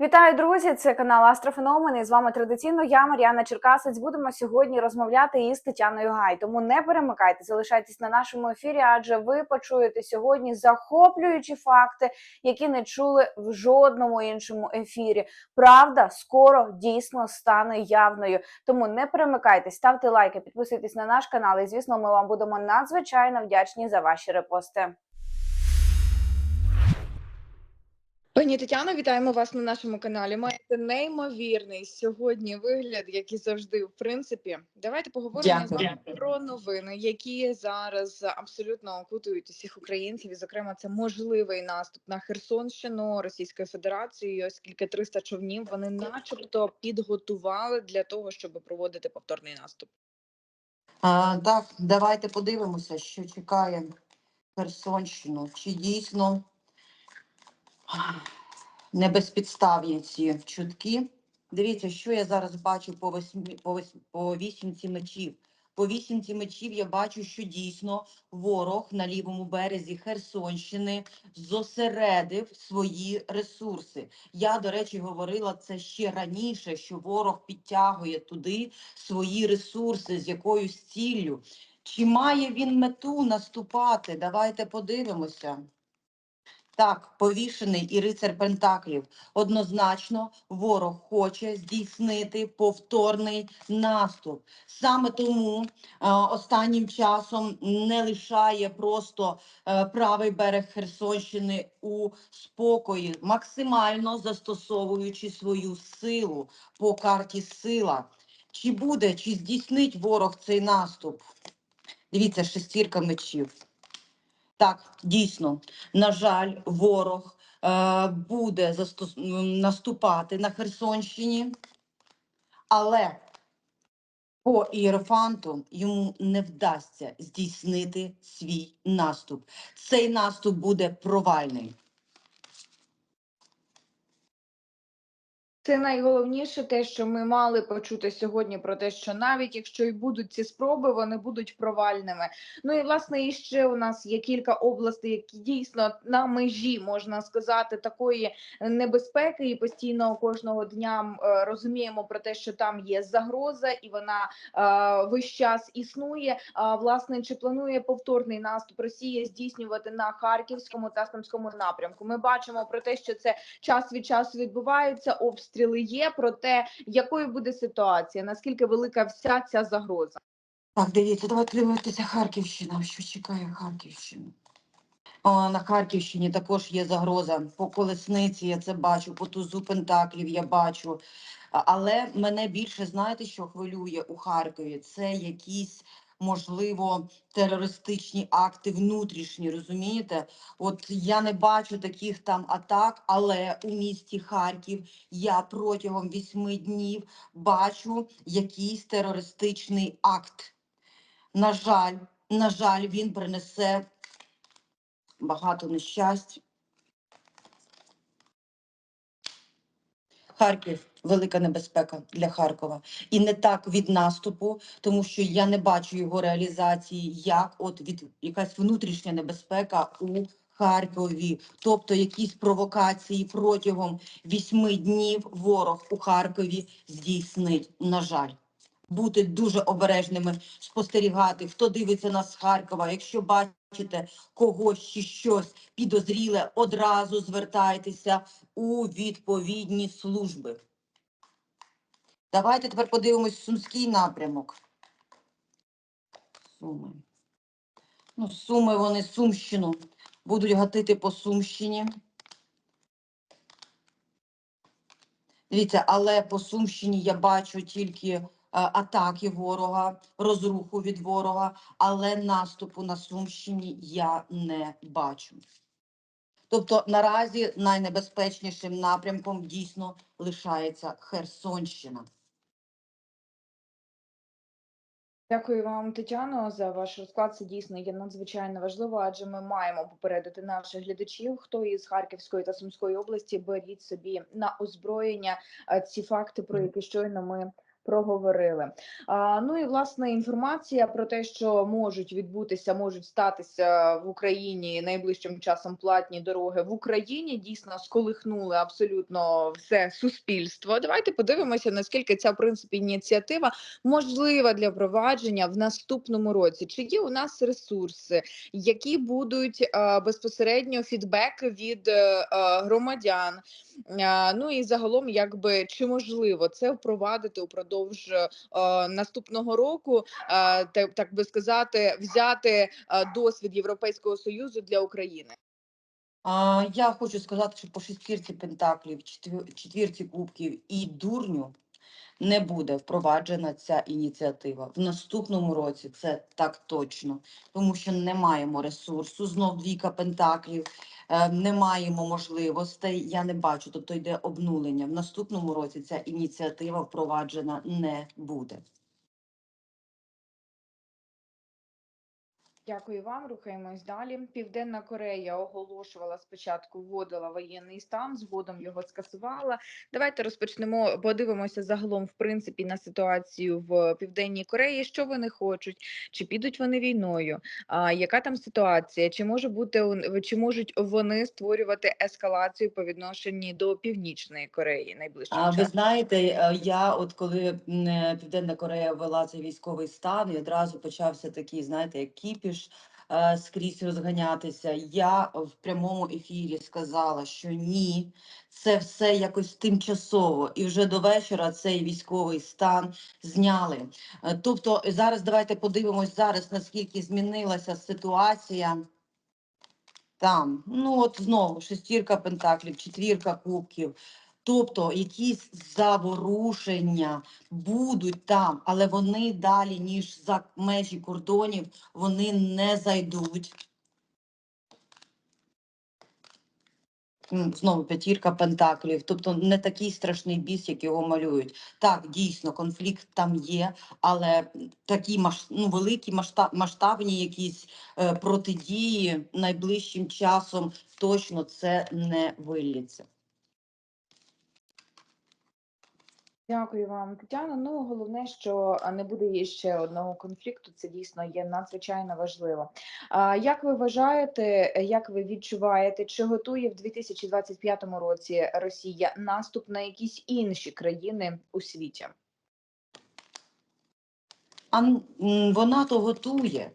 Вітаю, друзі! Це канал Астрофеномен. І з вами традиційно я, Мар'яна Черкасець. Будемо сьогодні розмовляти із Тетяною Гай. Тому не перемикайте, залишайтесь на нашому ефірі, адже ви почуєте сьогодні захоплюючі факти, які не чули в жодному іншому ефірі. Правда скоро дійсно стане явною. Тому не перемикайтесь, ставте лайки, підписуйтесь на наш канал. І звісно, ми вам будемо надзвичайно вдячні за ваші репости. Пані Тетяно, вітаємо вас на нашому каналі. Маєте неймовірний сьогодні вигляд, як і завжди, в принципі. Давайте поговоримо з вами про новини, які зараз абсолютно окутують усіх українців. І, зокрема, це можливий наступ на Херсонщину Російської Федерації, оскільки 300 човнів вони, начебто, підготували для того, щоб проводити повторний наступ. А, так, давайте подивимося, що чекає Херсонщину. Чи дійсно не безпідставні ці чутки? Дивіться, що я зараз бачу по восьмі, по, вось- по вісімці мечів. По вісімці мечів я бачу, що дійсно ворог на лівому березі Херсонщини зосередив свої ресурси. Я, до речі, говорила це ще раніше, що ворог підтягує туди свої ресурси з якоюсь ціллю. Чи має він мету наступати? Давайте подивимося. Так, повішений і рицар Пентаклів. Однозначно, ворог хоче здійснити повторний наступ. Саме тому е, останнім часом не лишає просто е, правий берег Херсонщини у спокої, максимально застосовуючи свою силу по карті сила. Чи буде, чи здійснить ворог цей наступ? Дивіться, шестірка мечів. Так, дійсно, на жаль, ворог е, буде застос... наступати на Херсонщині, але по ієрофанту йому не вдасться здійснити свій наступ. Цей наступ буде провальний. Це найголовніше, те, що ми мали почути сьогодні, про те, що навіть якщо і будуть ці спроби, вони будуть провальними. Ну і власне і ще у нас є кілька областей, які дійсно на межі можна сказати такої небезпеки, і постійно кожного дня е, розуміємо про те, що там є загроза, і вона е, весь час існує. А власне, чи планує повторний наступ Росії здійснювати на харківському та Сумському напрямку? Ми бачимо про те, що це час від часу відбувається, обстріли є. Проте якою буде ситуація? Наскільки велика вся ця загроза? Так, дивіться, давайте дивитися Харківщина. Що чекає Харківщину? На Харківщині також є загроза. По колесниці я це бачу, по тузу Пентаклів я бачу. Але мене більше, знаєте, що хвилює у Харкові? Це якісь, можливо, терористичні акти внутрішні, розумієте? От я не бачу таких там атак, але у місті Харків я протягом вісьми днів бачу якийсь терористичний акт. На жаль, на жаль, він принесе багато нещасть. Харків велика небезпека для Харкова. І не так від наступу, тому що я не бачу його реалізації як от від якась внутрішня небезпека у Харкові. Тобто якісь провокації протягом вісьми днів ворог у Харкові здійснить. На жаль. Бути дуже обережними, спостерігати, хто дивиться нас з Харкова. Якщо бачите когось чи щось підозріле, одразу звертайтеся у відповідні служби. Давайте тепер подивимось Сумський напрямок. Суми. Ну, Суми вони Сумщину будуть гатити по Сумщині. Дивіться, але по Сумщині я бачу тільки е, атаки ворога, розруху від ворога, але наступу на Сумщині я не бачу. Тобто наразі найнебезпечнішим напрямком дійсно лишається Херсонщина. Дякую вам, Тетяно, за ваш розклад. Це дійсно є надзвичайно важливо, адже ми маємо попередити наших глядачів, хто із Харківської та Сумської області беріть собі на озброєння е, ці факти, про які щойно ми проговорили. А, ну і власне інформація про те, що можуть відбутися, можуть статися в Україні найближчим часом платні дороги в Україні. Дійсно сколихнули абсолютно все суспільство. Давайте подивимося, наскільки ця в принципі ініціатива можлива для впровадження в наступному році. Чи є у нас ресурси, які будуть е, безпосередньо фідбеки від е, е, громадян? Е, ну і загалом, якби чи можливо це впровадити упродовж е, наступного року, е, так, би сказати, взяти е, досвід Європейського союзу для України? Я хочу сказати, що по шестірці пентаклів, четвірці кубків і дурню не буде впроваджена ця ініціатива. В наступному році це так точно, тому що не маємо ресурсу. Знов двійка пентаклів, е, не маємо можливостей. Я не бачу, тобто йде обнулення. В наступному році ця ініціатива впроваджена не буде. Дякую вам. Рухаємось далі. Південна Корея оголошувала спочатку, вводила воєнний стан, згодом його скасувала. Давайте розпочнемо. Подивимося загалом, в принципі, на ситуацію в Південній Кореї. Що вони хочуть, чи підуть вони війною? А яка там ситуація? Чи може бути чи можуть вони створювати ескалацію по відношенні до Північної Кореї найближчим А ви часом? знаєте, е, я от коли е, Південна Корея ввела цей військовий стан, і одразу почався такий, знаєте, як кіпіш е, скрізь розганятися. Я в прямому ефірі сказала, що ні, це все якось тимчасово, і вже до вечора цей військовий стан зняли. Е, Тобто зараз давайте подивимось зараз, наскільки змінилася ситуація. Там, ну от знову шестірка пентаклів, четвірка кубків. Тобто якісь заворушення будуть там, але вони далі, ніж за межі кордонів, вони не зайдуть. Знову п'ятірка пентаклів, тобто не такий страшний біс, як його малюють. Так, дійсно, конфлікт там є, але такі ну, великі масштаб... масштабні якісь е, протидії найближчим часом точно це не виллється. Дякую вам, Тетяно. Ну головне, що не буде ще одного конфлікту. Це дійсно є надзвичайно важливо. А як ви вважаєте, як ви відчуваєте, чи готує в 2025 році Росія наступ на якісь інші країни у світі? А вона то готує.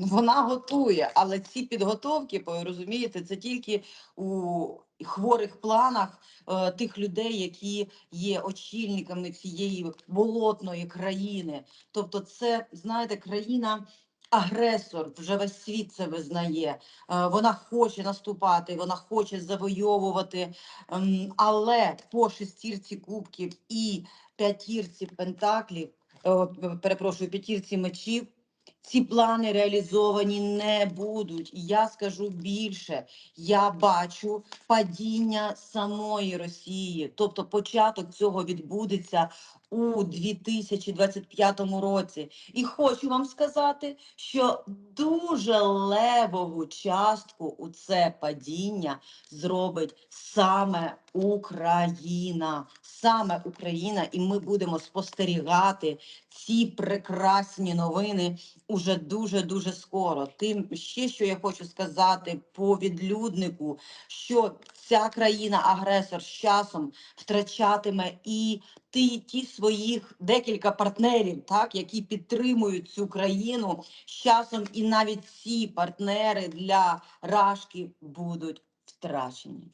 Вона готує, але ці підготовки, розумієте, це тільки у хворих планах е, тих людей, які є очільниками цієї болотної країни. Тобто, це знаєте, країна. Агресор вже весь світ це визнає. Е, Вона хоче наступати, вона хоче завойовувати. ем, Але по шестірці кубків і п'ятірці пентаклів е, перепрошую, п'ятірці мечів, ці плани реалізовані не будуть. І я скажу більше, я бачу падіння самої Росії. Тобто початок цього відбудеться у 2025 році. І хочу вам сказати, що дуже левову частку у це падіння зробить саме Україна. Саме Україна, і ми будемо спостерігати ці прекрасні новини уже дуже дуже скоро. Тим ще що я хочу сказати по відлюднику, що ця країна-агресор з часом втрачатиме і ті, ті своїх декілька партнерів, так які підтримують цю країну з часом, і навіть ці партнери для рашки будуть втрачені.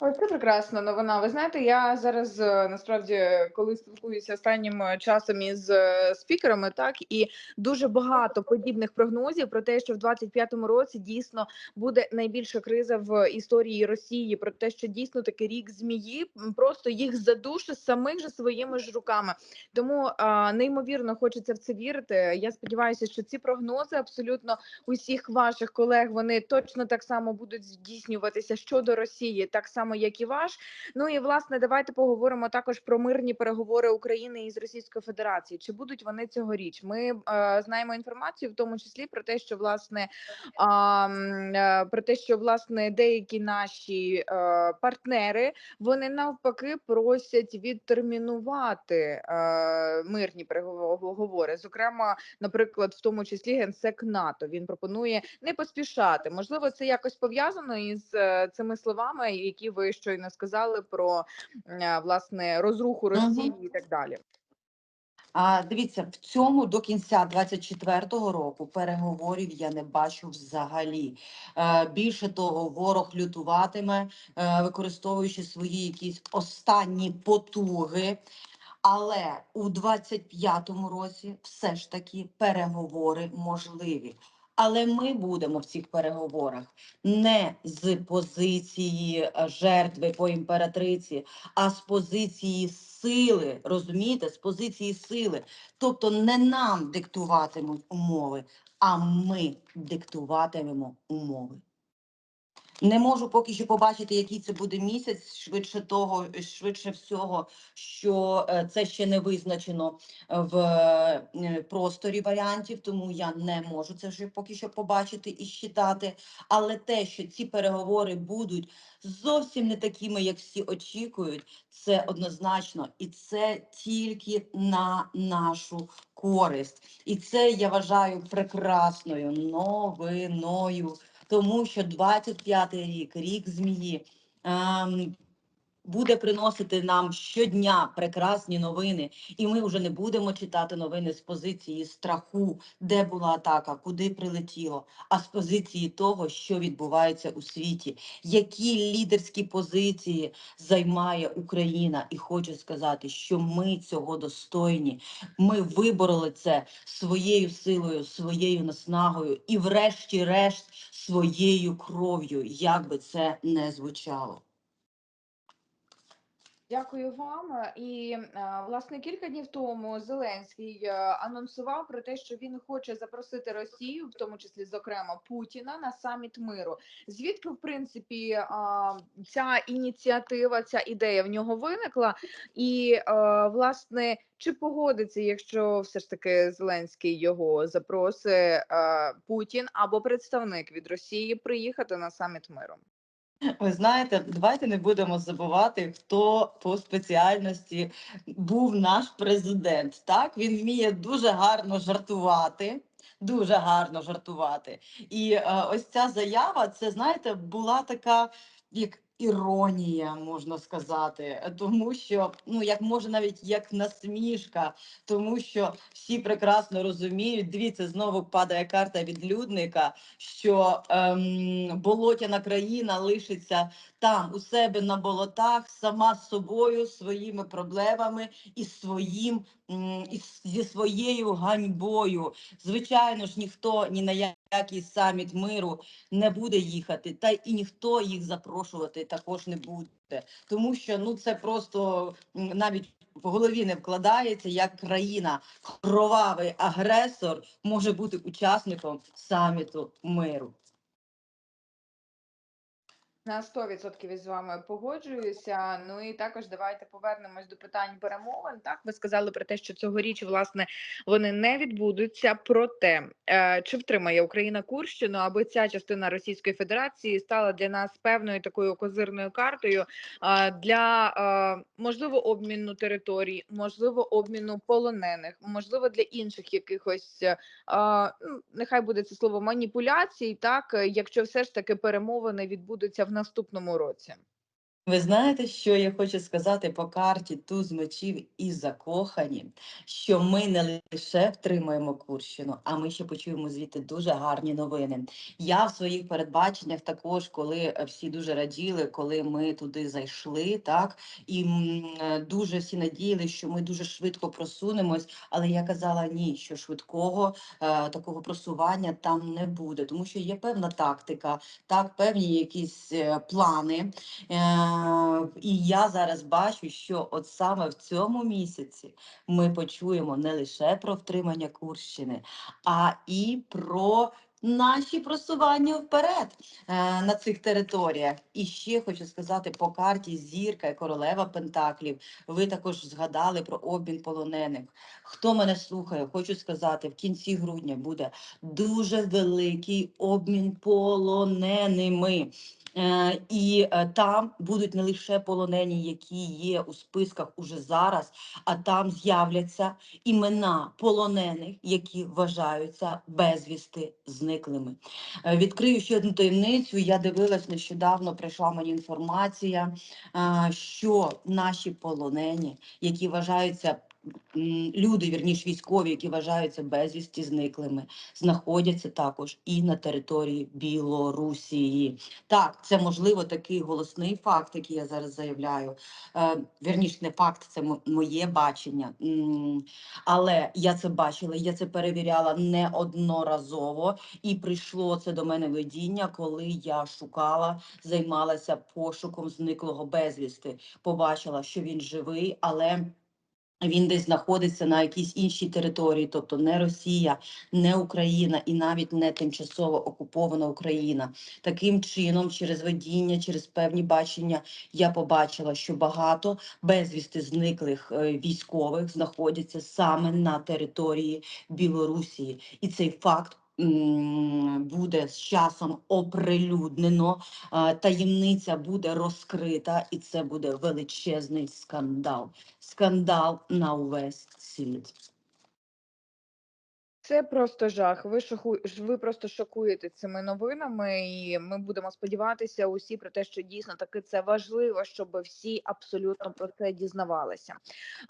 Ось це прекрасна новина. Ви знаєте, я зараз е, насправді, коли спілкуюся останнім е, часом із е, спікерами, так і дуже багато подібних прогнозів про те, що в 25-му році дійсно буде найбільша криза в історії Росії. Про те, що дійсно такий рік змії просто їх задушить самих же своїми ж руками. Тому а, неймовірно хочеться в це вірити. Я сподіваюся, що ці прогнози абсолютно усіх ваших колег вони точно так само будуть здійснюватися щодо Росії, так само само як і ваш. Ну і власне, давайте поговоримо також про мирні переговори України із Російською Федерацією. Чи будуть вони цьогоріч? Ми е, знаємо інформацію, в тому числі про те, що власне е, про те, що власне деякі наші е, партнери вони навпаки просять відтермінувати е, мирні переговори. Зокрема, наприклад, в тому числі генсек НАТО він пропонує не поспішати. Можливо, це якось пов'язано із е, цими словами, які ви щойно сказали про власне розруху. Росії і так далі. А дивіться, в цьому до кінця 24-го року переговорів я не бачу взагалі. Е, більше того, ворог лютуватиме, е, використовуючи свої якісь останні потуги. Але у 25-му році все ж таки переговори можливі. Але ми будемо в цих переговорах не з позиції е, жертви по імператриці, а з позиції сили, розумієте, з позиції сили. Тобто не нам диктуватимуть умови, а ми диктуватимемо умови. Не можу поки що побачити, який це буде місяць. Швидше того, швидше всього, що е, це ще не визначено в е, просторі варіантів, тому я не можу це вже поки що побачити і считати. Але те, що ці переговори будуть зовсім не такими, як всі очікують, це однозначно, і це тільки на нашу користь. І це я вважаю прекрасною новиною тому що 25-й рік, рік змії, ем, буде приносити нам щодня прекрасні новини, і ми вже не будемо читати новини з позиції страху, де була атака, куди прилетіло, а з позиції того, що відбувається у світі, які лідерські позиції займає Україна. І хочу сказати, що ми цього достойні. Ми вибороли це своєю силою, своєю наснагою і, врешті-решт, своєю кров'ю, як би це не звучало. Дякую вам. І е, власне кілька днів тому Зеленський е, анонсував про те, що він хоче запросити Росію, в тому числі зокрема Путіна, на саміт миру. Звідки, в принципі, е, ця ініціатива, ця ідея в нього виникла, і власне чи погодиться, якщо все ж таки Зеленський його запросить Путін або представник від Росії приїхати на саміт миру? Ви знаєте, давайте не будемо забувати, хто по спеціальності був наш президент. Так, він вміє дуже гарно жартувати. Дуже гарно жартувати. І е, ось ця заява, це знаєте, була така як іронія, можна сказати, тому що ну як може навіть як насмішка, тому що всі прекрасно розуміють. Дивіться, знову падає карта відлюдника, що ем, болотяна країна лишиться там у себе на болотах, сама з собою, своїми проблемами і своїм і зі своєю ганьбою. Звичайно ж, ніхто ні на який саміт миру не буде їхати, та і ніхто їх запрошувати також не буде, тому що ну це просто навіть в голові не вкладається, як країна кровавий агресор може бути учасником саміту миру. На 100% із вами погоджуюся. Ну і також давайте повернемось до питань перемовин. Так, ви сказали про те, що цьогоріч власне вони не відбудуться. Проте е, чи втримає Україна Курщину, аби ця частина Російської Федерації стала для нас певною такою козирною картою е, для е, можливо обміну територій, можливо, обміну полонених, можливо, для інших якихось ну, нехай буде це слово маніпуляцій, так якщо все ж таки перемовини відбудуться в наступному році. Ви знаєте, що я хочу сказати по карті туз мечів і закохані, що ми не лише втримаємо Курщину, а ми ще почуємо звідти дуже гарні новини. Я в своїх передбаченнях також, коли е, всі дуже раділи, коли ми туди зайшли, так і е, дуже всі надіяли, що ми дуже швидко просунемось. Але я казала ні, що швидкого е, такого просування там не буде, тому що є певна тактика, так певні якісь е, плани. Е, і я зараз бачу, що от саме в цьому місяці ми почуємо не лише про втримання Курщини, а і про наші просування вперед е, на цих територіях. І ще хочу сказати по карті зірка і королева Пентаклів. Ви також згадали про обмін полонених. Хто мене слухає, хочу сказати, в кінці грудня буде дуже великий обмін полоненими. Е, і е, там будуть не лише полонені, які є у списках уже зараз, а там з'являться імена полонених, які вважаються безвісти зниклими. Е, Відкрию ще одну таємницю. Я дивилась нещодавно, прийшла мені інформація, е, що наші полонені, які вважаються люди, вірніш військові, які вважаються безвісті зниклими, знаходяться також і на території Білорусії. Так, це можливо такий голосний факт, який я зараз заявляю. Е, вірніш, не факт, це моє бачення. Але я це бачила, я це перевіряла неодноразово, і прийшло це до мене видіння, коли я шукала, займалася пошуком зниклого безвісти. Побачила, що він живий, але. Він десь знаходиться на якійсь іншій території, тобто не Росія, не Україна і навіть не тимчасово окупована Україна. Таким чином, через водіння, через певні бачення, я побачила, що багато безвісти зниклих е, військових знаходяться саме на території Білорусі, і цей факт. Буде з часом оприлюднено, таємниця буде розкрита, і це буде величезний скандал. Скандал на увесь світ. Це просто жах. Ви шоху... ж- ви просто шокуєте цими новинами, і ми будемо сподіватися усі про те, що дійсно таки це важливо, щоб всі абсолютно про це дізнавалися.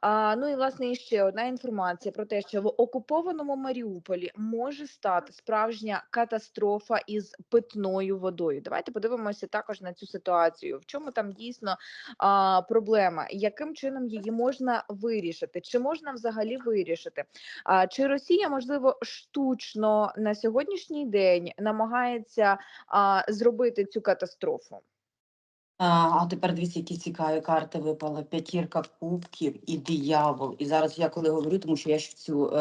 А, ну і власне ще одна інформація про те, що в окупованому Маріуполі може стати справжня катастрофа із питною водою. Давайте подивимося також на цю ситуацію. В чому там дійсно а, проблема? Яким чином її можна вирішити? Чи можна взагалі вирішити? А чи Росія можливо штучно на сьогоднішній день намагається а, зробити цю катастрофу? А, тепер дивіться, які цікаві карти випали. П'ятірка кубків і диявол. І зараз я коли говорю, тому що я ж цю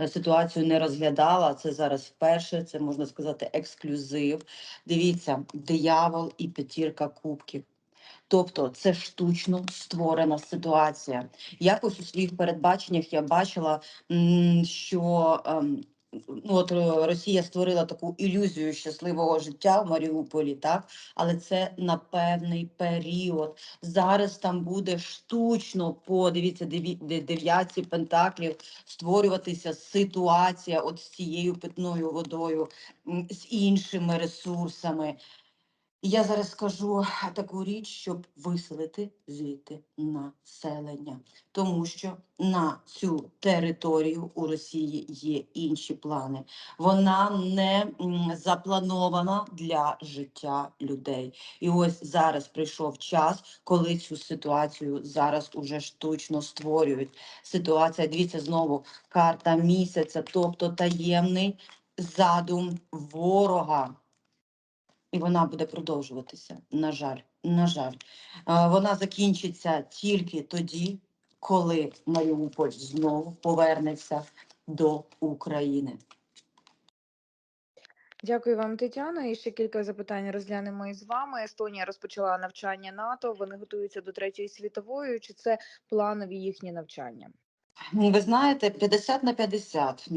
е, ситуацію не розглядала. Це зараз вперше, це можна сказати ексклюзив. Дивіться, диявол і п'ятірка кубків. Тобто це штучно створена ситуація. Якось у своїх передбаченнях я бачила, що ем, ну, от е, Росія створила таку ілюзію щасливого життя в Маріуполі, так але це на певний період. Зараз там буде штучно по дивіться дев'ятці пентаклів створюватися ситуація от з цією питною водою, з іншими ресурсами. Я зараз скажу таку річ, щоб виселити звідти населення, тому що на цю територію у Росії є інші плани. Вона не запланована для життя людей. І ось зараз прийшов час, коли цю ситуацію зараз уже штучно створюють. Ситуація, дивіться знову, карта місяця, тобто таємний задум ворога. І вона буде продовжуватися. На жаль, на жаль, вона закінчиться тільки тоді, коли Маріуполь знову повернеться до України. Дякую вам, Тетяно. І ще кілька запитань розглянемо із вами. Естонія розпочала навчання НАТО. Вони готуються до третьої світової. Чи це планові їхні навчання? М, Ви знаєте, 50 на 50.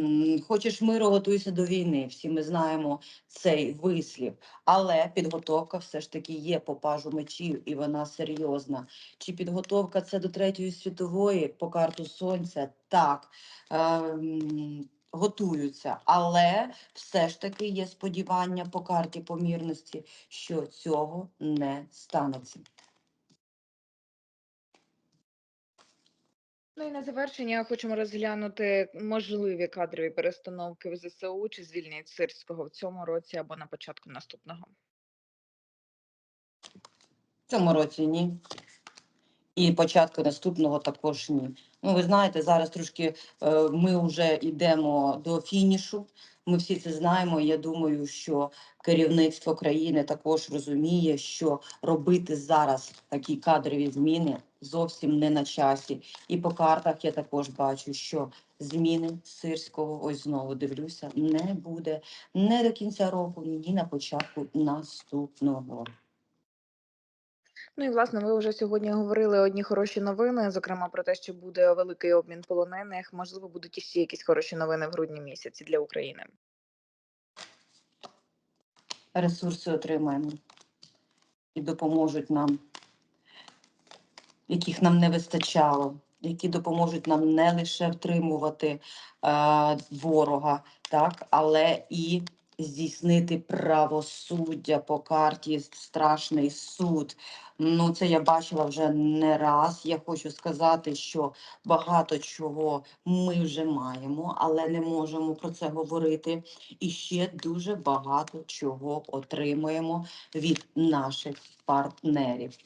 Хочеш миру, готуйся до війни. Всі ми знаємо цей вислів. Але підготовка все ж таки є по пажу мечів, і вона серйозна. Чи підготовка це до третьої світової по карту сонця? Так. Ем, Готуються, але все ж таки є сподівання по карті помірності, що цього не станеться. Ну і на завершення хочемо розглянути можливі кадрові перестановки в ЗСУ чи звільнять Сирського в цьому році або на початку наступного. В цьому році ні. І початку наступного також ні. Ну, ви знаєте, зараз трошки е, ми вже йдемо до фінішу. Ми всі це знаємо. Я думаю, що керівництво країни також розуміє, що робити зараз такі кадрові зміни зовсім не на часі. І по картах я також бачу, що зміни сирського, ось знову дивлюся, не буде не до кінця року, ні на початку наступного. Ну і власне, ви вже сьогодні говорили одні хороші новини, зокрема про те, що буде великий обмін полонених. Можливо, будуть іще якісь хороші новини в грудні місяці для України. Ресурси отримаємо і допоможуть нам, яких нам не вистачало, які допоможуть нам не лише втримувати е, ворога, так, але і здійснити правосуддя по карті страшний суд. Ну, це я бачила вже не раз. Я хочу сказати, що багато чого ми вже маємо, але не можемо про це говорити. І ще дуже багато чого отримуємо від наших партнерів.